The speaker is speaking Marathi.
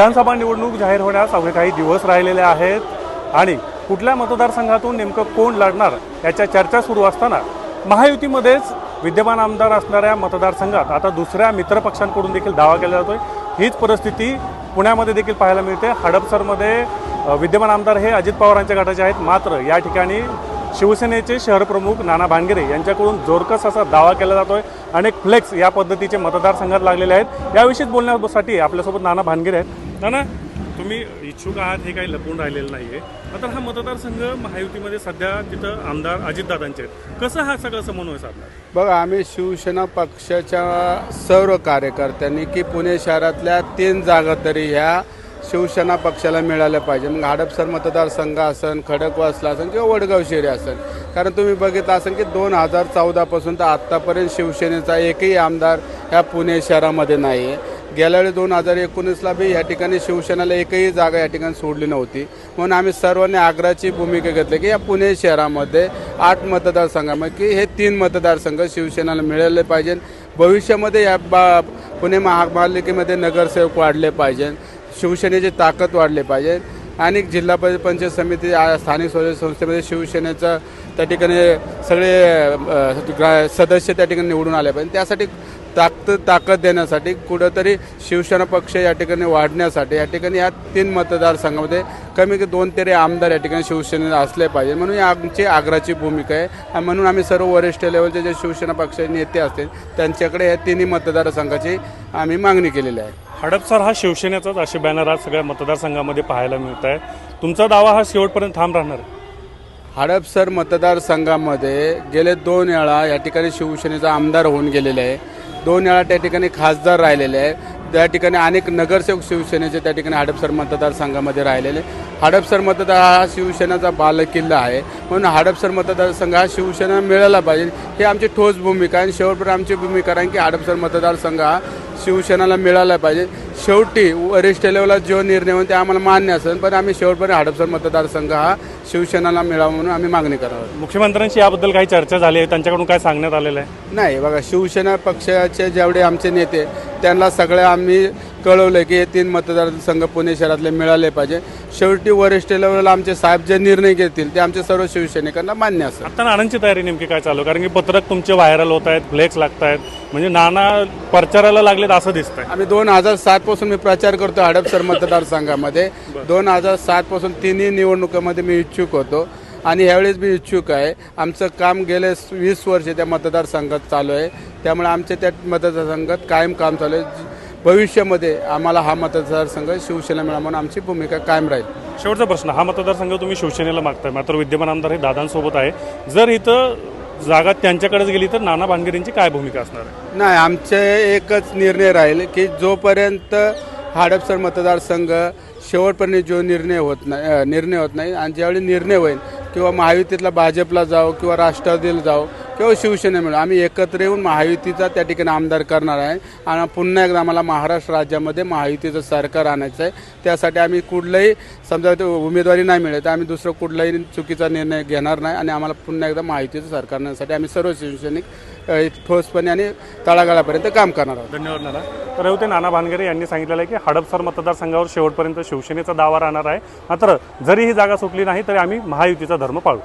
विधानसभा निवडणूक जाहीर होण्यास अवघे काही दिवस राहिलेले आहेत. आणि कुठल्या मतदारसंघातून नेमकं कोण लढणार याच्या चर्चा सुरू असताना महायुतीमध्येच विद्यमान आमदार असणाऱ्या मतदारसंघात आता दुसऱ्या मित्रपक्षांकडून देखील दावा केला जातोय. हीच परिस्थिती पुण्यामध्ये देखील पाहायला मिळते. हडपसरमध्ये विद्यमान आमदार हे अजित पवारांच्या गटाचे आहेत. मात्र या ठिकाणी शिवसेनेचे शहरप्रमुख नाना भानगिरे यांच्याकडून जोरकस असा दावा केला जातो आहे अनेक फ्लेक्स या पद्धतीचे मतदारसंघात लागलेले आहेत. याविषयीच बोलण्यासाठी आपल्यासोबत नाना भानगिरे आहेत. नाना तुम्ही इच्छुक आहात हे काही लपून राहिलेलं नाही आहे मात्र हा मतदारसंघ महायुतीमध्ये सध्या तिथं आमदार अजितदादांचे आहेत. कसं हा सगळं समन्वय साधणार? बघा आम्ही शिवसेना पक्षाच्या सर्व कार्यकर्त्यांनी की पुणे शहरातल्या तीन जागा तरी ह्या शिवसेना पक्षाला मिळाल्या पाहिजे. मग हडपसर मतदारसंघ असन खडकवासला असन किंवा वडगाव शेरी असन. कारण तुम्ही बघितलं असेल की दोन हजार चौदापासून तर आत्तापर्यंत शिवसेनेचा एकही आमदार ह्या पुणे शहरामध्ये नाही. आहे गेल्या वेळी दोन हजार एकोणीसला बी या ठिकाणी शिवसेनेला एकही जागा या ठिकाणी सोडली नव्हती. म्हणून आम्ही सर्वांनी आग्रहाची भूमिका घेतली की या पुणे शहरामध्ये आठ मतदारसंघामध्ये की हे तीन मतदारसंघ शिवसेनेला मिळाले पाहिजे. भविष्यामध्ये या बा पुणे महापालिकेमध्ये नगरसेवक वाढले पाहिजे. शिवसेनेची ताकद वाढली पाहिजे. आणि जिल्हा पंचायत समिती स्थानिक स्वराज्य संस्थेमध्ये शिवसेनेचं त्या ठिकाणी सगळे सदस्य त्या ठिकाणी निवडून आले पाहिजे. त्यासाठी ताकद ताकद देण्यासाठी कुठंतरी शिवसेना पक्ष या ठिकाणी वाढण्यासाठी या ठिकाणी या तीन मतदारसंघामध्ये कमी की दोन तरी आमदार या ठिकाणी शिवसेनेला असले पाहिजे. म्हणून ही आमची आग्रहाची भूमिका आहे. आणि म्हणून आम्ही सर्व वरिष्ठ लेवलचे जे शिवसेना पक्षाचे नेते असतील त्यांच्याकडे या तिन्ही मतदारसंघाची आम्ही मागणी केलेली आहे. हडपसर हा शिवसेनेचाच असे बॅनर आज सगळ्या मतदारसंघामध्ये पाहायला मिळत आहे तुमचा दावा हा शेवटपर्यंत ठाम राहणार? आहे हडपसर मतदारसंघामध्ये गेले दोन वेळा या ठिकाणी शिवसेनेचा आमदार होऊन गेलेले आहे. दोन वेळा त्या ठिकाणी खासदार राहिलेले आहे. त्या ठिकाणी अनेक नगरसेवक शिवसेनेचे त्या ठिकाणी हडपसर मतदारसंघामध्ये राहिलेले हडपसर मतदार हा शिवसेनेचा बालकिल्ला आहे. म्हणून हडपसर मतदारसंघ हा शिवसेना मिळाला पाहिजे. ही आमची ठोस भूमिका आणि शेवटपर्यंत आमची भूमिका कारण की हडपसर मतदारसंघ हा शिवसेनेला मिळाला पाहिजे शेवटी वरिष्ठ लेवलला जो निर्णय होईल ते आम्हाला मान्य असेल पण आम्ही शेवटपर्यंत हडपसर मतदारसंघ हा शिवसेनेला मिळावा म्हणून आम्ही मागणी करणार आहोत. मुख्यमंत्र्यांशी याबद्दल काही चर्चा झाली आहे त्यांच्याकडून काय सांगण्यात आलेलं आहे नाही बघा शिवसेना पक्षाचे जेवढे आमचे नेते त्यांना सगळे आम्ही कळवलं की हे तीन मतदारसंघ पुणे शहरातले मिळाले पाहिजे. शेवटी वरिष्ठ लेवलला आमचे साहेब जे निर्णय घेतील ते आमचे सर्व शिवसैनिकांना मान्य असेल. आता नानांची तयारी नेमकी काय चालू? कारण की पत्रक तुमचे व्हायरल होत आहेत फ्लेक्स लागत आहेत म्हणजे नाना प्रचाराला लागलेत असं दिसतंय. आम्ही दोन हजार सात पासून मी प्रचार करतो हडपसर मतदारसंघामध्ये दोन हजार सात पासून तिन्ही निवडणुकामध्ये मी इच्छुक होतो आणि ह्यावेळेस मी इच्छुक आहे. आमचं काम गेले वीस वर्ष त्या मतदारसंघात चालू आहे. त्यामुळे आमच्या त्या मतदारसंघात कायम काम चालू आहे. भविष्यामध्ये आम्हाला हा मतदारसंघ शिवसेना मिळा म्हणून आमची भूमिका कायम राहील. शेवटचा प्रश्न हा मतदारसंघ तुम्ही शिवसेनेला मागताय मात्र विद्यमान आमदार हे दादांसोबत आहे. जर इथं जागा त्यांच्याकडेच गेली तर नाना भानगिरींची काय भूमिका असणार आहे? नाही आमचे एकच निर्णय राहील की जोपर्यंत हडपसर मतदारसंघ शेवटपर्यंत जो निर्णय होत नाही अ, निर्णय होत नाही आणि ज्यावेळी निर्णय होईल किंवा महायुतीतला भाजपला जाऊ किंवा राष्ट्रवादीला जाऊ किंवा शिवसेने मिळू आम्ही एकत्र येऊन महायुतीचा त्या ठिकाणी आमदार करणार आहे. आणि पुन्हा एकदा आम्हाला महाराष्ट्र राज्यामध्ये महायुतीचं सरकार आणायचं आहे. त्यासाठी आम्ही कुठलंही समजा ते उमेदवारी नाही मिळत तर आम्ही दुसरं कुठलाही चुकीचा निर्णय घेणार नाही. आणि आम्हाला पुन्हा एकदा महायुतीचं सरकार आणण्यासाठी आम्ही सर्व शिवसैनिक ठोसपणे आणि तळागाळापर्यंत काम करणार आहोत. धन्यवाद नाना. तर होते नाना भानगरे यांनी सांगितलेलं आहे की हडपसर मतदारसंघावर शेवटपर्यंत शिवसेनेचा दावा राहणार आहे. मात्र जरी ही जागा सुटली नाही तरी आम्ही महायुतीचा धर्म पाळू.